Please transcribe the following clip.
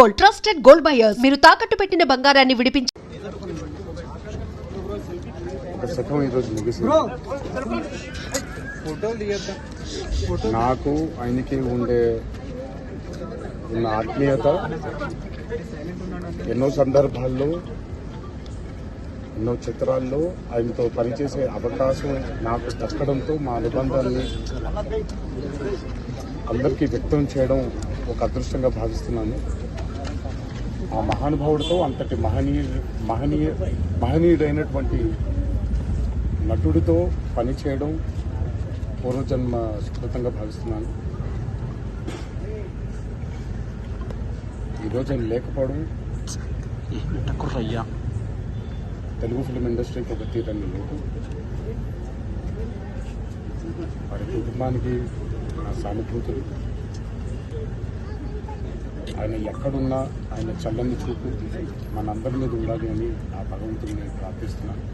Gold trusted gold buyers. మీరు తాకట్టు పెట్టిన బంగారాన్ని విడిపించి నాకు ఆయనకి ఉండే ఉన్న ఆత్మీయత ఎన్నో సందర్భాల్లో ఎన్నో చిత్రాల్లో ఆయనతో పనిచేసే అవకాశం నాకు దక్కడంతో మా అనుబంధాన్ని అందరికీ వ్యక్తం చేయడం ఒక అదృష్టంగా భావిస్తున్నాను. ఆ మహానుభావుడితో అంతటి మహనీయ మహనీయ మహనీయుడైనటువంటి నటుడితో పనిచేయడం పూర్వజన్మ సుకృతంగా భావిస్తున్నాను. ఈరోజు ఆయన లేకపోవడం తెలుగు ఫిలిం ఇండస్ట్రీకి ఒక తీరని లోటు వారి కుటుంబానికి నా సానుభూతులు. ఆయన ఎక్కడున్నా ఆయన చల్లని చూపు మనందరి మీద ఉండాలి అని ఆ భగవంతుని నేను ప్రార్థిస్తున్నాను.